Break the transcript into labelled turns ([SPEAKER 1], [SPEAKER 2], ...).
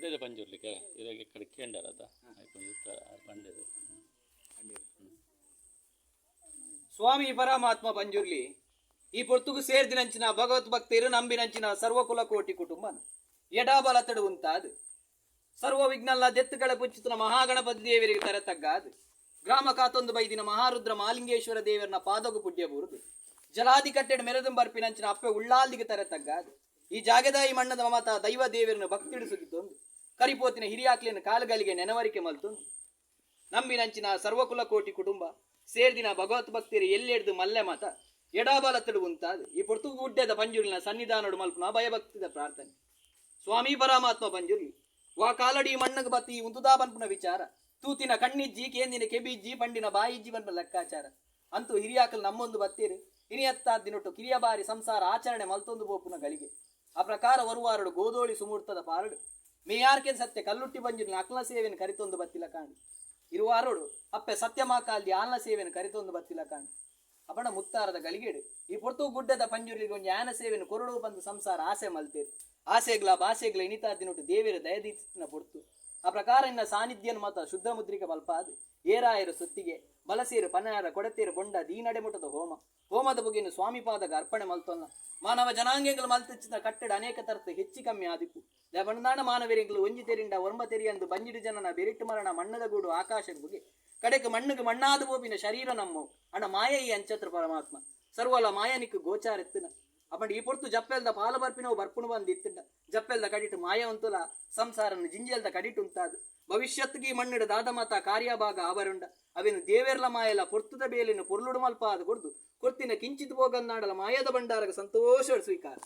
[SPEAKER 1] ಪಡ್ಡೇದೆ ಪಂಜುರ್ಲಿಕ್ಕೆ ಇರಾಗ ಇಕ್ಕಡೆ ಅದ. ಸ್ವಾಮಿ
[SPEAKER 2] ಪರಮಾತ್ಮ ಪಂಜುರ್ಲಿ ಈ ಪೊರ್ತುಗು ಸೇರ್ದಿನಂಚಿನ ಭಗವತ್ ಭಕ್ತಿರು ನಂಬಿನಂಚಿನ ಸರ್ವಕುಲ ಕೋಟಿ ಕುಟುಂಬ ಎಡಾಬಲ ತಡು ಸರ್ವ ವಿಘ್ನಲ್ಲ ದೆತ್ತುಗಳ ಪುಚ್ಚಿತನ ಮಹಾಗಣಪತಿ ದೇವರಿಗೆ ತರತಗ್ಗಾದು. ಗ್ರಾಮ ಕಾತೊಂದು ಬೈದಿನ ಮಹಾರುದ್ರ ಮಾಲಿಂಗೇಶ್ವರ ದೇವರನ ಪಾದಗು ಪುಡ್ಯ ಬೂರುದು. ಜಲಾದಿ ಕಟ್ಟೆಡ್ ಮೆರೆದು ಬರ್ಪಿನಂಚಿನ ಅಪ್ಪೆ ಉಳ್ಳಾಲಿಗೆ ತರತಗ್ಗಾದು. ಈ ಜಾಗದ ಈ ಮಣ್ಣದ ಮಮತ ದೈವ ದೇವರನ್ನು ಭಕ್ತಿಡಿಸುತ್ತಿದ್ದೊಂದು ಕರಿಪೋತಿನ ಹಿರಿಯಾಕ್ಲಿನ ಕಾಲುಗಳಿಗೆ ನೆನವರಿಕೆ ಮಲ್ತು. ನಂಬಿನಂಚಿನ ಸರ್ವಕುಲ ಕೋಟಿ ಕುಟುಂಬ ಸೇರ್ದಿನ ಭಗವತ್ ಭಕ್ತಿಯರು ಎಲ್ಲೆಡ್ದು ಮಲ್ಲೆ ಮಾತ. ಎಡಾಬಲತ್ತಡು ಉಂತಾದು. ಈ ಪೊರ್ತು ಗುಡ್ಡದ ಪಂಜುರಿನ ಸನ್ನಿಧಾನಡು ಮಲ್ಪನ ಭಯಭಕ್ತಿದ ಪ್ರಾರ್ಥನೆ. ಸ್ವಾಮಿ ಪರಮಾತ್ಮ ಪಂಜುರ್ಲಿ ವಾ ಕಾಲಡಿ ಮಣ್ಣಗೆ ಬತ್ತಿ ಉಂತುದಾ ಬನ್ಪುನ ವಿಚಾರ. ತೂತಿನ ಕಣ್ಣಿಜ್ಜಿ, ಕೇಂದಿನ ಕೆಬಿಜ್ಜಿ, ಪಂಡಿನ ಬಾಯಿಜ್ಜಿ ಬನ್ಪ ಲೆಕ್ಕಾಚಾರ. ಅಂತೂ ಹಿರಿಯಾಕಲ್ ನಮ್ಮೊಂದು ಬತ್ತೀರು. ಇನಿಯತ್ತಾದ ದಿನೊಟ್ಟು ಕಿರಿಯ ಬಾರಿ ಸಂಸಾರ ಆಚರಣೆ ಮಲ್ತೊಂದು ಬೋಪುನ ಗಳಿಗೆ. ಆ ಪ್ರಕಾರ ವರುವಾರಡು ಗೋದೋಳಿ ಸುಮೂರ್ತದ ಪಾರಡು. ಮೇಯಾರ್ಕೆ ಸತ್ಯ? ಕಲ್ಲುಟ್ಟಿ ಬಂಜಿನ ಅಕ್ಲ ಸೇವೆಯನ್ನು ಕರಿತೊಂದು ಬತ್ತಿಲ ಕಾಣಿ. ಇರುವಾರೋಡು ಅಪ್ಪೆ ಸತ್ಯಮಾಕಾಲ್ದಿ ಆಲ್ನ ಸೇವೆಯನ್ನು ಕರಿತೊಂದು ಬತ್ತಿಲ್ಲ ಕಾಣಿ. ಅಪಣ ಮುತ್ತಾರದ ಗಲಿಗೇಡು ಈ ಪೊರ್ತು ಗುಡ್ಡದ ಪಂಜುರಿಗೆ ಒಂದು ಯಾನ ಸೇವೆಯನ್ನು ಕೊರಡು ಬಂದು ಸಂಸಾರ ಆಸೆ ಮಲ್ತೇರು. ಆಸೆಗ್ಲ ಬಾಸೆಗ್ಲ ಇನಿತಾ ದಿನೊಟ್ಟು ದೇವಿರ ದಯದೀತಿನ ಪೊರ್ತು ಆ ಪ್ರಕಾರ ಇನ್ನ ಸಾನ್ನಿಧ್ಯನು ಮತ ಶುದ್ಧ ಮುದ್ರಿಕ ಬಲ್ಪಾದು ಏರಾಯರು ಸುತ್ತಿಗೆ, ಬಲಸೀರು ಪನಾರ ಕೊಡತೇರು ಬೊಂಡ, ದೀನಡೆಮುಟದ ಹೋಮ. ಹೋಮದ ಬುಗಿನ ಸ್ವಾಮಿಪಾದಗ ಅರ್ಪಣೆ ಮಲ್ತೊಲ್ಲ. ಮಾನವ ಜನಾಂಗಗಳು ಮಲ್ತಿಚ್ಚಿದ ಕಟ್ಟಡ ಅನೇಕ ತರತು ಹೆಚ್ಚು ಕಮ್ಮಿ ಆದಿಪ್ಪು ಬಂದಾಣ ಮಾನವರಿಗಳು ಒಂಜಿ ತೆರಿಂಡ ಒರ್ಮ ತೆರಿಯಂದು ಬಂಜಿಡು ಜನನ, ಬೆರಿಟ್ಟು ಮರಣ, ಮಣ್ಣದ ಗೂಡು, ಆಕಾಶದ ಬುಗೆ. ಕಡೆಗೆ ಮಣ್ಣಿಗೆ ಮಣ್ಣಾದ ಬೋಬಿನ ಶರೀರ ನಮ್ಮವು. ಅಣ್ಣ ಮಾಯ ಈ ಅಂಚತ್ರ ಪರಮಾತ್ಮ. ಸರ್ವಲ ಮಾಯನಿಕ್ ಗೋಚಾರೆತ್ತಿನ. ಅಪ್ಪಂಡು ಈ ಪೊರ್ತು ಜಪ್ಪೆಲ್ದ ಪಾಲ ಬರ್ಪಿನವು ಬರ್ಪುಣು ಬಂದು ಇತ್ತಿಂಡ ಜಪ್ಪೆಲ್ದ ಕಡಿಟು ಮಾಯ ಉಂತುಲ ಸಂಸಾರನ ಜಿಂಜೆಲ್ದ ಕಡಿಟು ಉಂತಾದು ಭವಿಷ್ಯತ್ತಿಗೆ ಮಣ್ಣಿಡ ದಾದ ಮಾತ ಕಾರ್ಯಭಾಗ ಆವರುಂಡ. ಅವೇನು ದೇವೇರ್ಲ ಮಾಯಲ ಪೊರ್ತುದ ಬೇಲಿನ ಪೊರ್ಲುಡು ಮಲ್ಪ ಕೊಡ್ದು ಕೊರ್ತಿನ ಕಿಂಚಿತ್ ಹೋಗನ್ನಾಡಲ ಮಾಯದ ಭಂಡಾರಗ ಸಂತೋಷ ಸ್ವೀಕಾರ